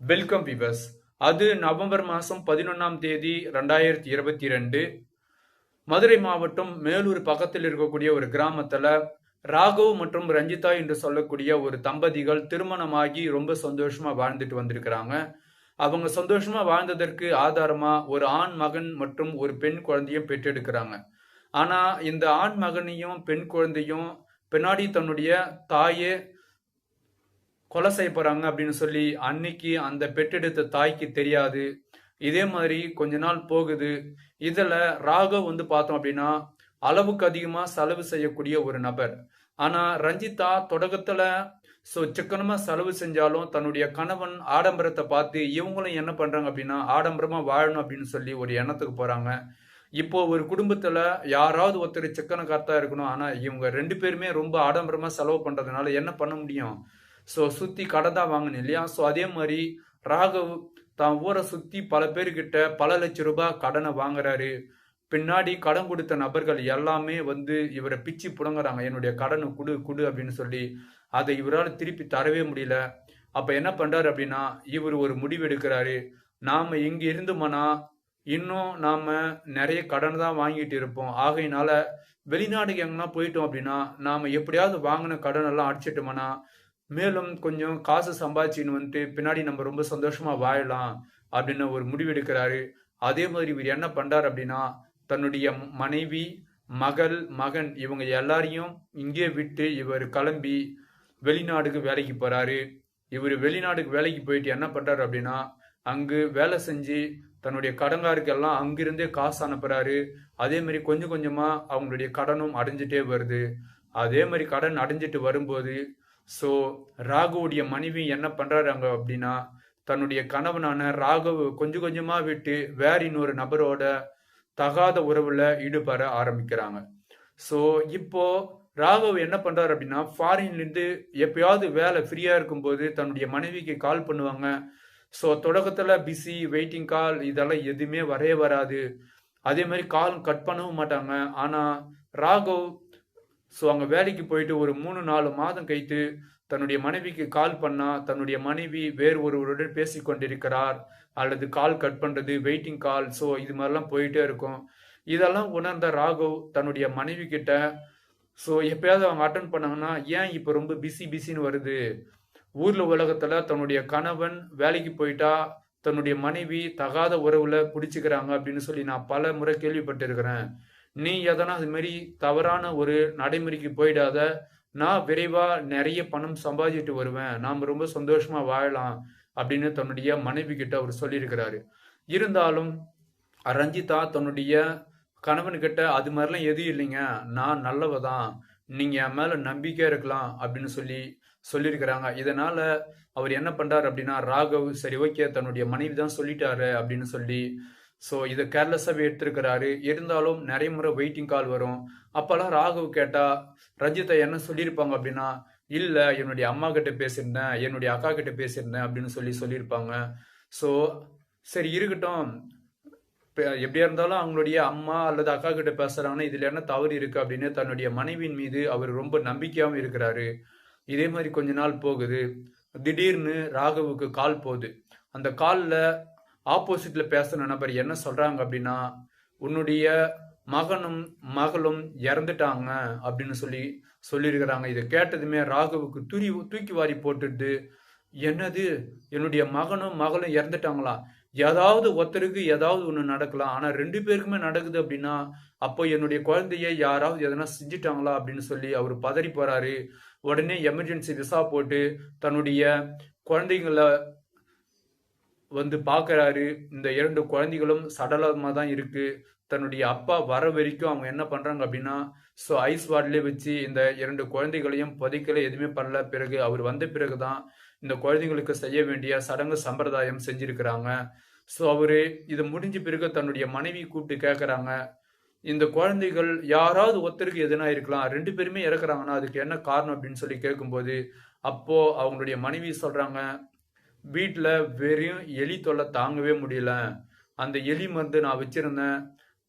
Welcome விவஸ் அது November மாதம் பதினொன்றாம் தேதி ரெண்டாயிரத்தி இருபத்தி ரெண்டு மதுரை மாவட்டம் மேலூர் பக்கத்தில் இருக்கக்கூடிய ஒரு கிராமத்தில் ராகவ் மற்றும் ரஞ்சிதா என்று சொல்லக்கூடிய ஒரு தம்பதிகள் திருமணமாகி ரொம்ப சந்தோஷமா வாழ்ந்துட்டு வந்திருக்கிறாங்க. அவங்க சந்தோஷமா வாழ்ந்ததற்கு ஆதாரமா ஒரு ஆண் மகன் மற்றும் ஒரு பெண் குழந்தையும் பெற்றெடுக்கிறாங்க. ஆனா இந்த ஆண் மகனையும் பெண் குழந்தையும் பின்னாடி தன்னுடைய தாயே கொலை செய்ய போறாங்க அப்படின்னு சொல்லி அன்னைக்கு அந்த பெற்றெடுத்த தாய்க்கு தெரியாது. இதே மாதிரி கொஞ்ச நாள் போகுது. இதுல ராகவ் வந்து பார்த்தோம் அப்படின்னா அளவுக்கு அதிகமா செலவு செய்யக்கூடிய ஒரு நபர். ஆனா ரஞ்சிதா தொடக்கத்துல ஸோ சிக்கனமா செலவு செஞ்சாலும் தன்னுடைய கணவன் ஆடம்பரத்தை பார்த்து இவங்களும் என்ன பண்றாங்க அப்படின்னா ஆடம்பரமா வாழணும் அப்படின்னு சொல்லி ஒரு எண்ணத்துக்கு போறாங்க. இப்போ ஒரு குடும்பத்துல யாராவது ஒருத்தர் சிக்கனக்கார்த்தா இருக்கணும். ஆனா இவங்க ரெண்டு பேருமே ரொம்ப ஆடம்பரமா செலவு பண்றதுனால என்ன பண்ண முடியும்? ஸோ சுத்தி கடை தான் வாங்கணும் இல்லையா? ஸோ அதே மாதிரி ராகவ் தான் ஊரை சுத்தி பல பேர்கிட்ட பல லட்சம் ரூபாய் கடனை வாங்குறாரு. பின்னாடி கடன் கொடுத்த நபர்கள் எல்லாமே வந்து இவரை பிச்சு புடங்குறாங்க. என்னுடைய கடனை குடு குடு அப்படின்னு சொல்லி அதை இவரால் திருப்பி தரவே முடியல. அப்போ என்ன பண்ணுறாரு அப்படின்னா இவர் ஒரு முடிவு எடுக்கிறாரு. நாம் இங்கே இருந்தோம்னா இன்னும் நாம் நிறைய கடன் தான் வாங்கிட்டு இருப்போம். ஆகையினால வெளிநாடுக்கு எங்கன்னா போயிட்டோம் அப்படின்னா நாம் எப்படியாவது வாங்கின கடன் எல்லாம் அடிச்சிட்டோம்னா மேலும் கொஞ்சம் காசு சம்பாதிச்சின்னு வந்துட்டு பின்னாடி நம்ம ரொம்ப சந்தோஷமா வாழலாம் அப்படின்னு ஒரு முடிவு எடுக்கிறாரு. அதே மாதிரி இவர் என்ன பண்றார் அப்படின்னா தன்னுடைய மனைவி மகள் மகன் இவங்க எல்லாரையும் இங்கே விட்டு இவர் கிளம்பி வெளிநாடுக்கு வேலைக்கு போறாரு. இவர் வெளிநாடுக்கு வேலைக்கு போயிட்டு என்ன பண்றாரு அப்படின்னா அங்கு வேலை செஞ்சு தன்னுடைய கடங்காருக்கு எல்லாம் அங்கிருந்தே காசு அனுப்புறாரு. அதே மாதிரி கொஞ்சம் கொஞ்சமா அவங்களுடைய கடனும் அடைஞ்சிட்டே வருது. அதே மாதிரி கடன் அடைஞ்சிட்டு வரும்போது ஸோ ராகுவுடைய மனைவி என்ன பண்ணுறாங்க அப்படின்னா தன்னுடைய கணவனான ராகவ் கொஞ்சம் கொஞ்சமாக விட்டு வேற இன்னொரு நபரோட தகாத உறவில் ஈடுபட ஆரம்பிக்கிறாங்க. ஸோ இப்போ ராகவ் என்ன பண்ணுறாரு அப்படின்னா ஃபாரின்லேருந்து எப்பயாவது வேலை ஃப்ரீயாக இருக்கும்போது தன்னுடைய மனைவிக்கு கால் பண்ணுவாங்க. ஸோ தொடக்கத்தில் பிஸி வெயிட்டிங் கால் இதெல்லாம் எதுவுமே வரவே வராது. அதே மாதிரி கால் கட் பண்ணவும் மாட்டாங்க. ஆனால் ராகவ் ஸோ அங்கே வேலைக்கு போயிட்டு ஒரு மூணு நாலு மாதம் கழித்து தன்னுடைய மனைவிக்கு கால் பண்ணா தன்னுடைய மனைவி வேறு ஒருவருடன் பேசி கொண்டிருக்கிறார் அல்லது கால் கட் பண்ணுறது வெயிட்டிங் கால் ஸோ இது மாதிரிலாம் போயிட்டே இருக்கும். இதெல்லாம் உணர்ந்த ராகவ் தன்னுடைய மனைவி கிட்ட ஸோ எப்பயாவது அவங்க அட்டன் பண்ணாங்கன்னா ஏன் இப்போ ரொம்ப பிஸி பிஸின்னு வருது? ஊரில் உலகத்தில் தன்னுடைய கணவன் வேலைக்கு போயிட்டா தன்னுடைய மனைவி தகாத உறவுல பிடிச்சிக்கிறாங்க அப்படின்னு சொல்லி நான் பல முறை கேள்விப்பட்டிருக்கிறேன். நீ எதனா அது மாதிரி தவறான ஒரு நடைமுறைக்கு போயிடாத. நான் விரைவா நிறைய பணம் சம்பாதிச்சுட்டு வருவேன். நாம் ரொம்ப சந்தோஷமா வாழலாம் அப்படின்னு தன்னுடைய மனைவி கிட்ட அவர் சொல்லியிருக்கிறாரு. இருந்தாலும் ரஞ்சிதா தன்னுடைய கணவன்கிட்ட அது மாதிரிலாம் எதுவும் இல்லைங்க. நான் நல்லவ தான் நீங்க என் மேல நம்பிக்கை இருக்கலாம் அப்படின்னு சொல்லி சொல்லியிருக்கிறாங்க. இதனால அவர் என்ன பண்றாரு அப்படின்னா ராகவ் சரி ஓகே தன்னுடைய மனைவி தான் சொல்லிட்டாரு அப்படின்னு சொல்லி ஸோ இதை கேர்லெஸ்ஸாகவே எடுத்திருக்கிறாரு இருந்தாலும் நிறைய முறை வெயிட்டிங் கால் வரும். அப்போல்லாம் ராகவ் கேட்டால் ரஞ்சிதா என்ன சொல்லியிருப்பாங்க? அப்படின்னா இல்லை என்னுடைய அம்மா கிட்ட பேசியிருந்தேன். என்னுடைய அக்கா கிட்ட பேசியிருந்தேன் அப்படின்னு சொல்லி சொல்லியிருப்பாங்க. ஸோ சரி இருக்கட்டும். எப்படியா இருந்தாலும் அவங்களுடைய அம்மா அல்லது அக்கா கிட்ட பேசுறாங்கன்னா இதுல என்ன தவறு இருக்கு? அப்படின்னு தன்னுடைய மனைவியின் மீது அவர் ரொம்ப நம்பிக்கையாகவும் இருக்கிறாரு. இதே மாதிரி கொஞ்ச நாள் போகுது. திடீர்னு ராகவுக்கு கால் போகுது. அந்த காலில் ஆப்போசிட்ல பேசுன நபர் என்ன சொல்றாங்க அப்படின்னா உன்னுடைய மகனும் மகளும் இறந்துட்டாங்க அப்படின்னு சொல்லி சொல்லியிருக்கிறாங்க. இதை கேட்டதுமே ராகவுக்கு துரி தூக்கி வாரி போட்டுட்டு என்னது? என்னுடைய மகனும் மகளும் இறந்துட்டாங்களா? ஏதாவது ஒருத்தருக்கு ஏதாவது ஒன்று நடக்கலாம். ஆனால் ரெண்டு பேருக்குமே நடக்குது அப்படின்னா அப்போ என்னுடைய குழந்தைய யாராவது எதனா செஞ்சுட்டாங்களா? அப்படின்னு சொல்லி அவர் பதறி போறாரு. உடனே எமர்ஜென்சி விசா போட்டு தன்னுடைய குழந்தைங்கள வந்து பார்க்குறாரு இந்த இரண்டு குழந்தைகளும் சடலமாக தான் இருக்குது தன்னுடைய அப்பா வர வரைக்கும் அவங்க என்ன பண்ணுறாங்க அப்படின்னா ஸோ ஐஸ் வார்டிலே வச்சு இந்த இரண்டு குழந்தைகளையும் புதைக்கல எதுவுமே பண்ணல. பிறகு அவர் வந்த பிறகு தான் இந்த குழந்தைங்களுக்கு செய்ய வேண்டிய சடங்கு சம்பிரதாயம் செஞ்சுருக்கிறாங்க. ஸோ அவர் இது முடிஞ்ச பிறகு தன்னுடைய மனைவி கூப்பிட்டு கேட்குறாங்க இந்த குழந்தைகள் யாராவது ஒருத்தருக்கு எதுனா இருக்கலாம். ரெண்டு பேருமே இறக்குறாங்கன்னா அதுக்கு என்ன காரணம் அப்படின்னு சொல்லி கேட்கும்போது அப்போது அவங்களுடைய மனைவி சொல்கிறாங்க வீட்டில் வெறும் எலி தொல்லை தாங்கவே முடியல. அந்த எலி மருந்து நான் வச்சுருந்தேன்.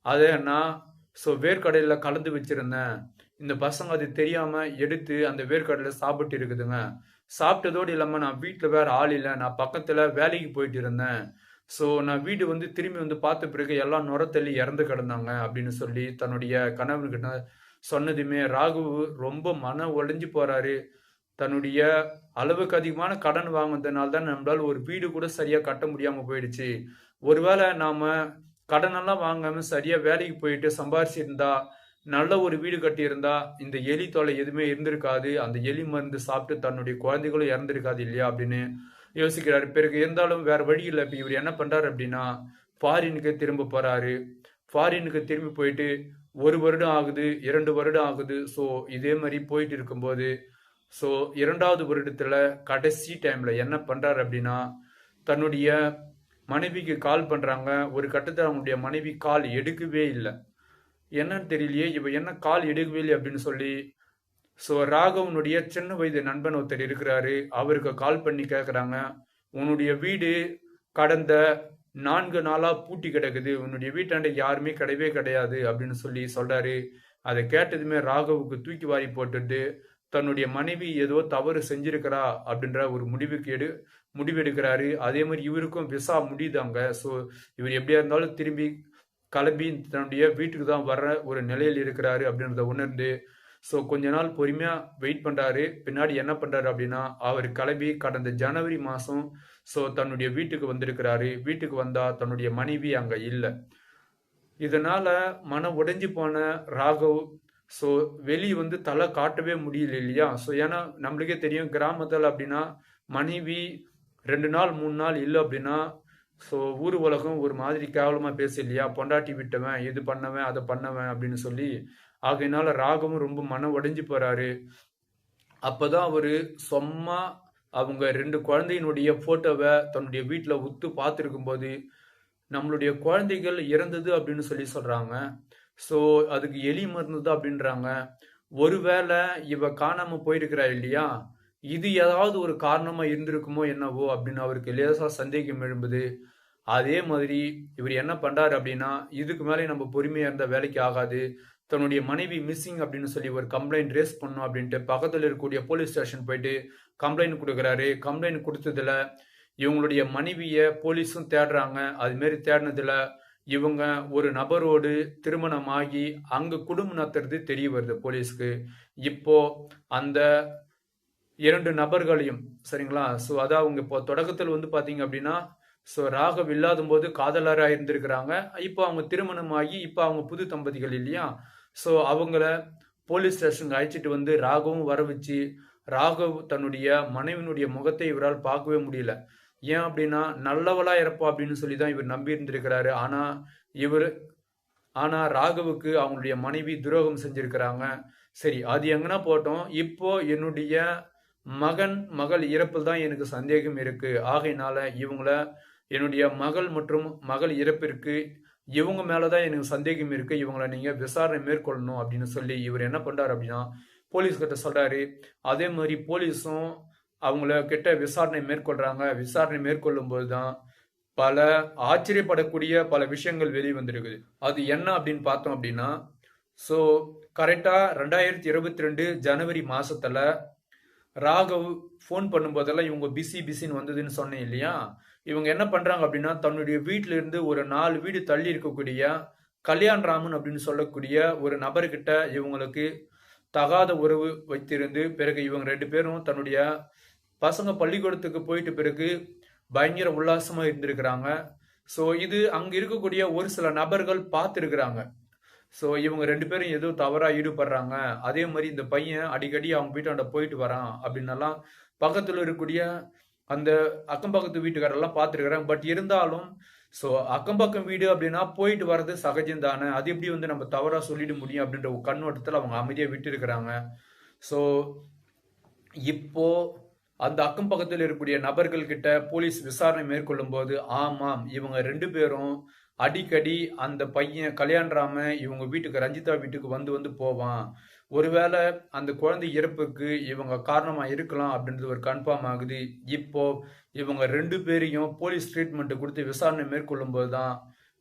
அதை நான் ஸோ வேர்க்கடையில் கலந்து வச்சுருந்தேன். இந்த பசங்க அது தெரியாமல் எடுத்து அந்த வேர்க்கடையில் சாப்பிட்டு இருக்குதுங்க. சாப்பிட்டதோடு இல்லாமல் நான் வீட்டில் வேறு ஆள் இல்லை. நான் பக்கத்தில் வேலைக்கு போயிட்டு இருந்தேன். ஸோ நான் வீடு வந்து திரும்பி வந்து பார்த்த பிறகு எல்லாம் நுரத்தள்ளி இறந்து கிடந்தாங்க அப்படின்னு சொல்லி தன்னுடைய கணவன்கிட்ட சொன்னதுமே ராகு ரொம்ப மன உடைஞ்சு போகிறாரு தன்னுடைய அளவுக்கு அதிகமான கடன் வாங்குனதுனால தான் நம்மளால் ஒரு வீடு கூட சரியாக கட்ட முடியாமல் போயிடுச்சு. ஒருவேளை நாம் கடனெல்லாம் வாங்காமல் சரியாக வேலைக்கு போயிட்டு சம்பாரிச்சிருந்தா நல்ல ஒரு வீடு கட்டியிருந்தா இந்த எலி தொலை எதுவுமே இருந்திருக்காது. அந்த எலி மருந்து சாப்பிட்டு தன்னுடைய குழந்தைகளும் இறந்திருக்காது இல்லையா அப்படின்னு யோசிக்கிறாரு. பிறகு இருந்தாலும் வேற வழி இல்லை. இப்போ இவர் என்ன பண்ணுறாரு அப்படின்னா ஃபாரினுக்கு திரும்ப போகிறாரு ஃபாரினுக்கு திரும்பி போயிட்டு ஒரு வருடம் ஆகுது இரண்டு வருடம் ஆகுது. ஸோ இதே மாதிரி போயிட்டு இருக்கும்போது ஸோ இரண்டாவது வருடத்தில் கடைசி டைமில் என்ன பண்ணுறாரு அப்படின்னா தன்னுடைய மனைவிக்கு கால் பண்ணுறாங்க ஒரு கட்டத்தில் அவங்களுடைய மனைவி கால் எடுக்கவே இல்லை. என்னன்னு தெரியலையே இவ என்ன கால் எடுக்கவே இல்லை அப்படின்னு சொல்லி ஸோ ராகவனுடைய சின்ன வயது நண்பன் ஒருத்தர் இருக்கிறாரு. அவருக்கு கால் பண்ணி கேட்குறாங்க உன்னுடைய வீடு கடந்த நான்கு நாளாக பூட்டி கிடக்குது. உன்னுடைய வீட்டாண்ட யாருமே கிடையவே கிடையாது அப்படின்னு சொல்லி சொல்கிறாரு அதை கேட்டதுமே ராகவுக்கு தூக்கி வாரி போட்டுட்டு தன்னுடைய மனைவி ஏதோ தவறு செஞ்சிருக்கிறா அப்படின்ற ஒரு முடிவுக்கு எடு முடிவெடுக்கிறாரு. அதே மாதிரி இவருக்கும் விசா முடியுதாங்க. ஸோ இவர் எப்படியா இருந்தாலும் திரும்பி கிளம்பி தன்னுடைய வீட்டுக்கு தான் வர்ற ஒரு நிலையில் இருக்கிறாரு அப்படின்றத உணர்ந்து ஸோ கொஞ்ச நாள் பொறுமையாக வெயிட் பண்ணுறாரு பின்னாடி என்ன பண்ணுறாரு அப்படின்னா அவர் கிளம்பி கடந்த ஜனவரி மாதம் ஸோ தன்னுடைய வீட்டுக்கு வந்திருக்கிறாரு. வீட்டுக்கு வந்தால் தன்னுடைய மனைவி அங்கே இல்லை. இதனால் மன உடைஞ்சு போன ராகவ் ஸோ வெளியே வந்து தலை காட்டவே முடியல இல்லையா? ஸோ ஏன்னா நம்மளுக்கே தெரியும் கிராமத்தில் அப்படின்னா மனைவி ரெண்டு நாள் மூணு நாள் இல்லை அப்படின்னா ஸோ ஊர் உலகம் ஒரு மாதிரி கேவலமாக பேச இல்லையா? பொண்டாட்டி விட்டவன் இது பண்ணவன் அதை பண்ணவன் அப்படின்னு சொல்லி ஆகையினால ராகவும் ரொம்ப மனம் உடைஞ்சு போறாரு. அப்போதான் அவர் சும்மா அவங்க ரெண்டு குழந்தையினுடைய ஃபோட்டோவை தன்னுடைய வீட்டில் உத்து பார்த்துருக்கும் போது நம்மளுடைய குழந்தைகள் இறந்தது அப்படின்னு சொல்லி சொல்கிறாங்க ஸோ அதுக்கு எலி மருந்து தான் அப்படின்றாங்க. ஒருவேளை இவ காணாம போயிருக்கிறா இல்லையா? இது ஏதாவது ஒரு காரணமா இருந்திருக்குமோ என்னவோ அப்படின்னு அவருக்கு லேசா சந்தேகம் எழும்புது. அதே மாதிரி இவர் என்ன பண்றாரு அப்படின்னா இதுக்கு மேலே நம்ம பொறுமையா இருந்த வேலைக்கு ஆகாது. தன்னுடைய மனைவி மிஸ்ஸிங் அப்படின்னு சொல்லி ஒரு கம்ப்ளைண்ட் ரேஸ் பண்ணும் அப்படின்ட்டு பக்கத்தில் இருக்கக்கூடிய போலீஸ் ஸ்டேஷன் போயிட்டு கம்ப்ளைண்ட் கொடுக்குறாரு. கம்ப்ளைண்ட் கொடுத்ததுல இவங்களுடைய மனைவியை போலீஸும் தேடுறாங்க. அதுமாரி தேடினதுல இவங்க ஒரு நபரோடு திருமணமாகி அங்கு குடும்பம் நடத்துறது தெரிய வருது போலீஸ்க்கு. இப்போ அந்த இரண்டு நபர்களையும் சரிங்களா? ஸோ அதான் அவங்க இப்போ தொடக்கத்தில் வந்து பார்த்தீங்க அப்படின்னா ஸோ ராகவ் இல்லாத போது காதலராக இருந்திருக்கிறாங்க. இப்போ அவங்க திருமணமாகி இப்போ அவங்க புது தம்பதிகள் இல்லையா? ஸோ அவங்கள போலீஸ் ஸ்டேஷனுக்கு அழைச்சிட்டு வந்து ராகவும் வர வச்சு ராகவ் தன்னுடைய மனைவினுடைய முகத்தை இவரால் பார்க்கவே முடியல. ஏன் அப்படின்னா நல்லவளா இருப்பா அப்படின்னு சொல்லி தான் இவர் நம்பி இருந்திருக்கிறாரு ஆனா இவர் ஆனா ராகவுக்கு அவங்களுடைய மனைவி துரோகம் செஞ்சிருக்கிறாங்க. சரி அது எங்கன்னா போட்டோம். இப்போ என்னுடைய மகன் மகள் இறப்பில் தான் எனக்கு சந்தேகம் இருக்கு. ஆகையினால இவங்கள என்னுடைய மகள் மற்றும் மகள் இறப்பிற்கு இவங்க மேலதான் எனக்கு சந்தேகம் இருக்கு. இவங்கள நீங்க விசாரணை மேற்கொள்ளணும் அப்படின்னு சொல்லி இவர் என்ன பண்றாரு அப்படின்னா போலீஸ்கிட்ட சொல்றாரு. அதே மாதிரி போலீஸும் அவங்கள கிட்ட விசாரணை மேற்கொள்றாங்க. விசாரணை மேற்கொள்ளும் போதுதான் பல ஆச்சரியப்படக்கூடிய பல விஷயங்கள் வெளியே வந்திருக்குது அது என்ன அப்படின்னு பார்த்தோம் அப்படின்னா ஸோ கரெக்டாக ரெண்டாயிரத்தி இருபத்தி ரெண்டு ஜனவரி மாசத்துல ராகவ் ஃபோன் பண்ணும்போதெல்லாம் இவங்க பிஸி பிஸின்னு வந்ததுன்னு சொன்னேன் இல்லையா? இவங்க என்ன பண்றாங்க அப்படின்னா தன்னுடைய வீட்டில இருந்து ஒரு நாலு வீடு தள்ளி இருக்கக்கூடிய கல்யாண் ராமன் அப்படின்னு சொல்லக்கூடிய ஒரு நபர்கிட்ட இவங்களுக்கு தகாத உறவு வைத்திருந்து பிறகு இவங்க ரெண்டு பேரும் தன்னுடைய பசங்க பள்ளிக்கூடத்துக்கு போயிட்டு பிறகு பயங்கர உல்லாசமா இருந்திருக்கிறாங்க. ஸோ இது அங்க இருக்கக்கூடிய ஒரு சில நபர்கள் பார்த்துருக்குறாங்க. ஸோ இவங்க ரெண்டு பேரும் ஏதோ தவறாக ஈடுபடுறாங்க. அதே மாதிரி இந்த பையன் அடிக்கடி அவங்க வீட்டாண்ட போயிட்டு வரான் அப்படின்னலாம் பக்கத்தில் இருக்கக்கூடிய அந்த அக்கம் பக்கத்து வீட்டுக்காரெல்லாம் பார்த்துருக்குறாங்க. பட் இருந்தாலும் ஸோ அக்கம் பக்கம் வீடு அப்படின்னா போயிட்டு வர்றது சகஜம் தானே அது எப்படி வந்து நம்ம தவறாக சொல்லிட முடியும் அப்படின்ற கண்ணோட்டத்தில் அவங்க அமைதியாக விட்டு இருக்கிறாங்க ஸோ இப்போ அந்த அக்கம் பக்கத்தில் இருக்கக்கூடிய நபர்கள் கிட்ட போலீஸ் விசாரணை மேற்கொள்ளும் போது ஆமாம் இவங்க ரெண்டு பேரும் அடிக்கடி அந்த பையன் கல்யாணராம இவங்க வீட்டுக்கு ரஞ்சிதா வீட்டுக்கு வந்து வந்து போவான். ஒருவேளை அந்த குழந்தை இறப்புக்கு இவங்க காரணமா இருக்கலாம் அப்படின்றது ஒரு கன்ஃபார்ம் ஆகுது. இப்போ இவங்க ரெண்டு பேரையும் போலீஸ் ட்ரீட்மெண்ட் கொடுத்து விசாரணை மேற்கொள்ளும் போது தான்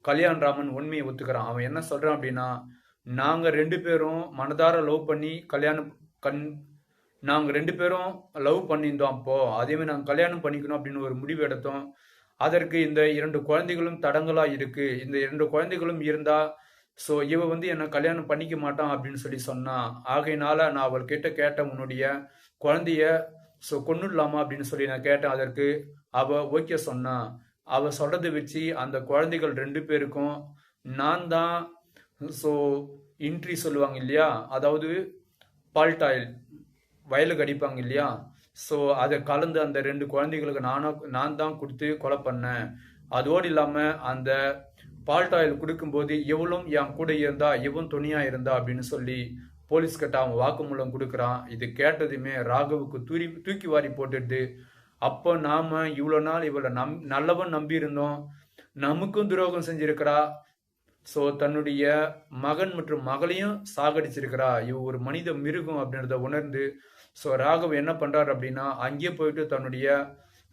கல்யாண்ராமன் உண்மையை ஒத்துக்கிறான். அவன் என்ன சொல்றான் அப்படின்னா நாங்க ரெண்டு பேரும் மனதார லவ் பண்ணி கல்யாணம் கண் நாங்கள் ரெண்டு பேரும் லவ் பண்ணியிருந்தோம் அப்போ. அதேமாதிரி நாங்கள் கல்யாணம் பண்ணிக்கணும் அப்படின்னு ஒரு முடிவு எடுத்தோம். அதற்கு இந்த இரண்டு குழந்தைகளும் தடங்களாக இருக்குது இந்த இரண்டு குழந்தைகளும் இருந்தால் ஸோ இவ வந்து என்னை கல்யாணம் பண்ணிக்க மாட்டான் அப்படின்னு சொல்லி சொன்னான் ஆகையினால நான் அவள் கிட்ட கேட்டேன் உன்னுடைய குழந்தைய ஸோ கொண்டுடலாமா அப்படின்னு சொல்லி நான் கேட்டேன். அதற்கு அவள் ஓகே சொன்னான் அவள் சொல்றதை வச்சு அந்த குழந்தைகள் ரெண்டு பேருக்கும் நான் தான் ஸோ இன்ட்ரி சொல்லுவாங்க இல்லையா? அதாவது பால்டாயில் வயலுக்கு அடிப்பாங்க இல்லையா? ஸோ அதை கலந்து அந்த ரெண்டு குழந்தைகளுக்கு நானும் நான் தான் கொடுத்து கொலை பண்ணேன். அதோடு இல்லாமல் அந்த பால்டாயில் கொடுக்கும்போது இவளும் என் கூட இருந்தா இவன் துணியாக இருந்தா அப்படின்னு சொல்லி போலீஸ்கிட்ட அவன் வாக்குமூலம் கொடுக்குறான். இது கேட்டதுமே ராகவுக்கு தூரி தூக்கி வாரி போட்டுட்டு அப்போ நாம் இவ்வளோ நாள் இவளை நம் நல்லவன் நம்பியிருந்தோம். நமக்கும் துரோகம் செஞ்சிருக்கிறா. ஸோ தன்னுடைய மகன் மற்றும் மகளையும் சாகடிச்சிருக்கிறா. இவ ஒரு மனித மிருகம் அப்படின்றத உணர்ந்து ஸோ ராகவ் என்ன பண்ணுறாரு அப்படின்னா அங்கேயே போயிட்டு தன்னுடைய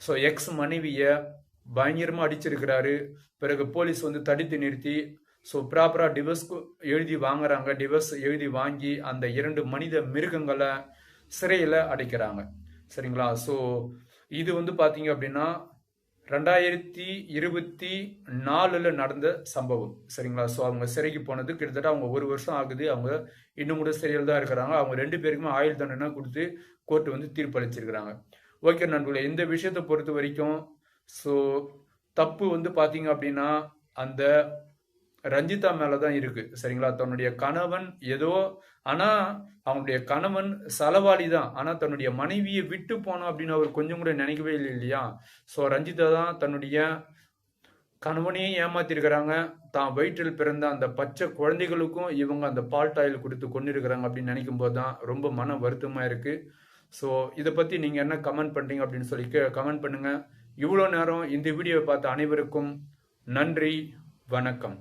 ஸோ எக்ஸ் மனைவியை பயங்கரமாக அடிச்சிருக்கிறாரு. பிறகு போலீஸ் வந்து தடுத்து நிறுத்தி ஸோ ப்ராப்பராக டிவர்ஸ் எழுதி வாங்குறாங்க. டிவர்ஸ் எழுதி வாங்கி அந்த இரண்டு மனித மிருகங்களை சிறையில் அடைக்கிறாங்க. சரிங்களா? ஸோ இது வந்து பார்த்தீங்க அப்படின்னா ரெண்டாயிரத்தி இருபத்தி நாலில் நடந்த சம்பவம். சரிங்களா? ஸோ அவங்க சிறைக்கு போனது கிட்டத்தட்ட அவங்க ஒரு வருஷம் ஆகுது. அவங்க இன்னும் கூட சிறையில் தான் இருக்கிறாங்க. அவங்க ரெண்டு பேருக்குமே ஆயுள் தண்டனை கொடுத்து கோர்ட் வந்து தீர்ப்பளிச்சிருக்கிறாங்க ஓகே நண்பர்களே இந்த விஷயத்தை பொறுத்த வரைக்கும் ஸோ தப்பு வந்து பார்த்தீங்க அப்படின்னா அந்த ரஞ்சிதா மேலே தான் இருக்குது சரிங்களா? தன்னுடைய கணவன் ஏதோ ஆனால் அவனுடைய கணவன் செலவாளி தான் ஆனால் தன்னுடைய மனைவியை விட்டு போனோம் அப்படின்னு அவர் கொஞ்சம் கூட நினைக்கவே இல்லை இல்லையா? ஸோ ரஞ்சிதா தான் தன்னுடைய கணவனையும் ஏமாத்திருக்கிறாங்க. தான் வயிற்றில் பிறந்த அந்த பச்சை குழந்தைகளுக்கும் இவங்க அந்த பால் டாயில் கொடுத்து கொண்டிருக்கிறாங்க அப்படின்னு நினைக்கும் போது தான் ரொம்ப மன வருத்தமாக இருக்குது ஸோ இதை பற்றி நீங்கள் என்ன கமெண்ட் பண்ணுறீங்க அப்படின்னு சொல்லி கமெண்ட் பண்ணுங்கள் இவ்வளோ நேரம் இந்த வீடியோவை பார்த்த அனைவருக்கும் நன்றி வணக்கம்.